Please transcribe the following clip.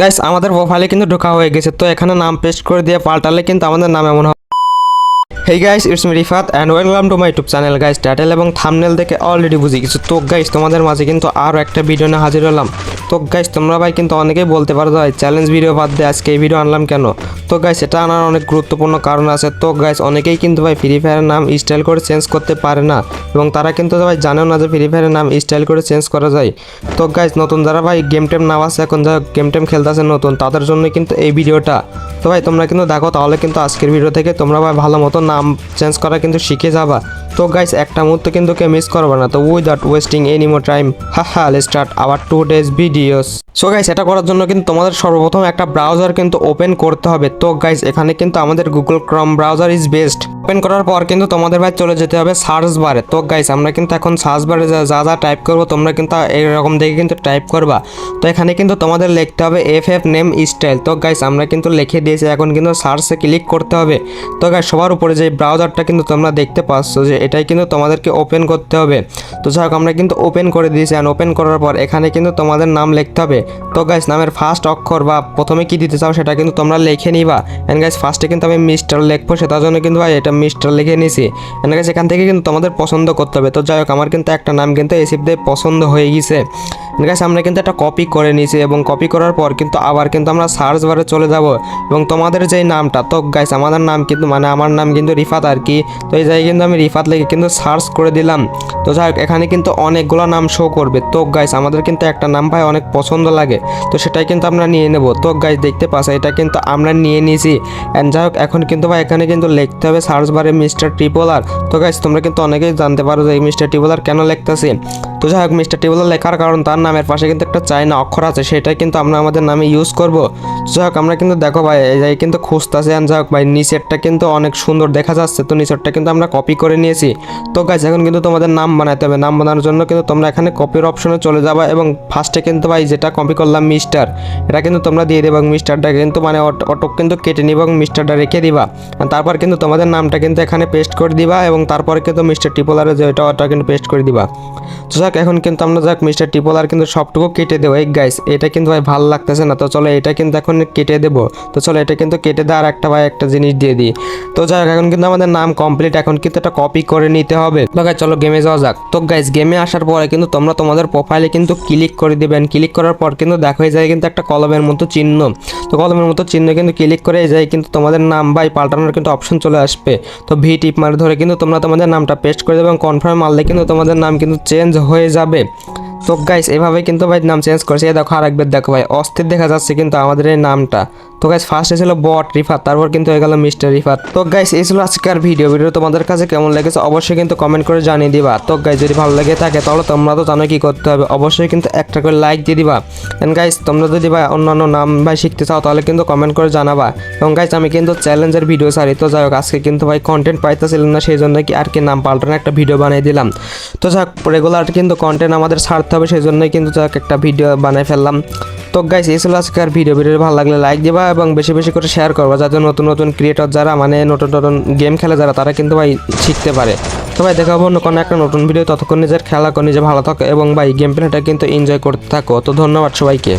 Guys আমাদের প্রোফাইলে কিন্তু ঢোকা হয়ে গেছে, তো এখানে নাম পেস্ট করে দিয়ে পাল্টালে কিন্তু আমাদের নাম এমন hey guys it's me Rifat and welcome to my YouTube channel guys title এবং থামনেল দেখে অলরেডি বুঝি কিছু তো গাইস তোমাদের মাঝে কিন্তু আরও একটা ভিডিও নিয়ে হাজির হলাম। তো গাইস তোমরা ভাই কিন্তু অনেকেই বলতে পারো ভাই চ্যালেঞ্জ ভিডিও বাদ দিয়ে আজকে এই ভিডিও আনলাম কেন? তো গাইস এটা আনার অনেক গুরুত্বপূর্ণ কারণ আছে। তো গাইস অনেকেই কিন্তু ভাই ফ্রি ফায়ারের নাম স্টাইল করে চেঞ্জ করতে পারে না। এবং তারা কিন্তু ভাই জানেও না যে ফ্রি ফায়ারের নাম স্টাইল করে চেঞ্জ করা যায়। তো গাইস নতুন যারা ভাই গেম টেম নাম আছে, এখন যারা গেম টেম খেলতেছে নতুন, তাদের জন্য কিন্তু এই ভিডিওটা তো ভাই, তোমরা কিন্তু দেখো, তাহলে কিন্তু আজকের ভিডিও থেকে তোমরা ভাই ভালো মতো নাম চেঞ্জ করা কিন্তু শিখে যাবা। তো গাইস একটা মুহূর্ত কিন্তু কে মিস করবা না। তো without wasting any more time ha ha start our today's videos so guys এটা করার জন্য কিন্তু তোমাদের সর্বপ্রথম একটা ব্রাউজার কিন্তু ওপেন করতে হবে। তো গাইস এখানে কিন্তু আমাদের গুগল ক্রম ব্রাউজার ইজ বেস্ট ওপেন করার পর কিন্তু তোমাদের ভাই চলে যেতে হবে সার্চ বারে তো গাইস আমরা কিন্তু এখন সার্চ বারে যা যা টাইপ করব, তোমরা কিন্তু এরকম দেখে কিন্তু টাইপ করবা। তো এখানে কিন্তু তোমাদের লিখতে হবে এফ এফ নেম স্টাইল তো গাইস আমরা কিন্তু লিখে দিয়েছি, এখন কিন্তু সার্চে ক্লিক করতে হবে। তো গাইস সবার উপরে যে ব্রাউজারটা কিন্তু তোমরা দেখতে পাচ্ছ যে, এটাই কিন্তু তোমাদেরকে ওপেন করতে হবে। তো যাই আমরা কিন্তু ওপেন করে দিয়েছি। অ্যান্ড ওপেন করার পর এখানে কিন্তু তোমাদের নাম লিখতে হবে তো গাইস নামের ফার্স্ট অক্ষর বা প্রথমে কি দিতে চাও সেটা কিন্তু তোমরা লিখে নিবা। অ্যান্ড গাইস ফার্স্টে কিন্তু আমি মিস্টার লিখব সেটার জন্য কিন্তু ভাই এটা মিস্টার লিখে নিয়েছি অ্যান্ড গাইস এখান থেকে কিন্তু তোমাদের পছন্দ করতে হবে। তো যাই হোক আমার কিন্তু একটা নাম কিন্তু এসিপ দিয়ে পছন্দ হয়ে গেছে। গাইস আমরা কিন্তু একটা কপি করে নিয়েছি এবং কপি করার পর কিন্তু আবার কিন্তু আমরা সার্চ বারে চলে যাব এবং তোমাদের যেই নামটা, তো গাইস আমাদের নাম কিন্তু মানে আমার নাম কিন্তু রিফাত আর কি। তো এই জায়গায় কিন্তু আমি রিফাত লিখে কিন্তু সার্চ করে দিলাম। তো যাই হোক, এখানে কিন্তু অনেকগুলো নাম শো করবে। তো গাইস আমাদের কিন্তু একটা নাম ভাই অনেক পছন্দ লাগে। তো সেটাই কিন্তু আমরা নিয়ে নেব। তো গাইস দেখতে পাচ্ছ, এটা কিন্তু আমরা নিয়ে নিয়েছি। অ্যান্ড যাই হোক, এখন কিন্তু ভাই, এখানে কিন্তু লিখতে হবে সার্চ বারে মিস্টার ট্রিপলার তো গাইস তোমরা কিন্তু অনেকেই জানতে পারো যে এই মিস্টার ট্রিপলার কেন লিখতেছি। তো যাই হোক মিস্টার টেবলার লেখার কারণ তার নামের পাশে কিন্তু একটা চাইনা অক্ষর আছে, সেটাই কিন্তু আমরা আমাদের নামে ইউজ করব। যাই হোক, আমরা কিন্তু দেখো ভাই, এই কিন্তু খুঁজতেছে। যাই হোক ভাই, নিচেরটা কিন্তু অনেক সুন্দর দেখা যাচ্ছে। তো নিচেরটা কিন্তু আমরা কপি করে নিয়েছি। তো গাছ এখন কিন্তু তোমাদের নাম বানাতে হবে। নাম বানানোর জন্য কিন্তু তোমরা এখানে কপির অপশনে চলে যাবা এবং ফার্স্টে কিন্তু ভাই যেটা কপি করলাম মিস্টার এটা কিন্তু তোমরা দিয়ে দেবে এবং মিস্টারটা কিন্তু মানে অটো কিন্তু কেটে নিবা এবং মিস্টারটা রেখে দিবা। তারপর কিন্তু তোমাদের নামটা কিন্তু এখানে পেস্ট করে দিবা এবং তারপরে কিন্তু মিস্টার টিপোলারে যে ওটা ওটা কিন্তু পেস্ট করে দিবা। তো যাক, এখন কিন্তু আমরা যাক, মিস্টার টিপোলার কিন্তু সবটুকু কেটে দেবো। এই গাইস এটা কিন্তু ভাই ভালো লাগতেছে না। তো চলো, এটা কিন্তু এখন কেটে দেবো। তো চলো, এটা কিন্তু কেটে দেওয়ার একটা ভাই একটা জিনিস দিয়ে দিই। তো যাক, এখন কিন্তু আমাদের নাম কমপ্লিট এখন কিন্তু এটা কপি করে নিতে হবে। তো গাইস চলো গেমে যাওয়া যাক। তো গাইস গেমে আসার পরে কিন্তু তোমরা তোমাদের প্রোফাইলে কিন্তু ক্লিক করে দিবেন ক্লিক করার পর কিন্তু দেখা যায় কিন্তু একটা কলমের মতো চিহ্ন। তো কলমের মতো চিহ্ন কিন্তু ক্লিক করে যায় কিন্তু তোমাদের নাম ভাই পাল্টানোর কিন্তু অপশন চলে আসবে। তো ভি টিপ মারে ধরে কিন্তু তোমরা তোমাদের নামটা পেস্ট করে দেবে এবং কনফার্ম মারলে কিন্তু তোমাদের নাম কিন্তু চেঞ্জ হয়ে যাবে। তো গাইস এভাবে কিন্তু ভাই নাম চেঞ্জ করছে। দেখো দেখো আরেকবার দেখো ভাই, অস্থির দেখা যাচ্ছে কিন্তু আমাদের এই নামটা। তো গাইস ফার্স্ট ছিল বট রিফাত, তারপর কিন্তু হয়ে গেল মিস্টার রিফাত। তো গাইস এই ছিল আজকের ভিডিও ভিডিও তোমাদের কাছে কেমন লেগেছে অবশ্যই কিন্তু কমেন্ট করে জানিয়ে দিবা। তো গাইস যদি ভালো লেগে থাকে, তাহলে তোমরা তো জানো কি করতে হবে। অবশ্যই কিন্তু একটা করে লাইক দিয়ে দিবা। এন্ড গাইস তোমরা যদি ভাই অন্যান্য নাম ভাই শিখতে চাও, তাহলে কিন্তু কমেন্ট করে জানাবা। এবং গাইস আমি কিন্তু চ্যালেঞ্জের ভিডিও সারি তো যাই হোক, আজকে কিন্তু ভাই কন্টেন্ট পাইতেছিলাম না সেই জন্য কি আর কি নাম পাল্টানো একটা ভিডিও বানিয়ে দিলাম। তো যাক রেগুলার কিন্তু কন্টেন্ট আমাদের ছাড়তে হবে সেই জন্যই কিন্তু যাক একটা ভিডিও বানিয়ে ফেললাম। তো গাইস এই ছিল আজকের ভিডিও ভিডিও ভালো লাগলে লাইক দিবা এবং বেশি বেশি করে শেয়ার করবা যাতে নতুন নতুন ক্রিয়েটর যারা মানে নতুন নতুন গেম খেলে যারা, তারা কিন্তু ভাই শিখতে পারে। তো ভাই, দেখা হব অন্য কোনো একটা নতুন ভিডিও ততক্ষণ নিজের খেলা করে নিজে ভালো থাকো এবং ভাই গেম প্লেটা কিন্তু এনজয় করতে থাকো। তো ধন্যবাদ সবাইকে।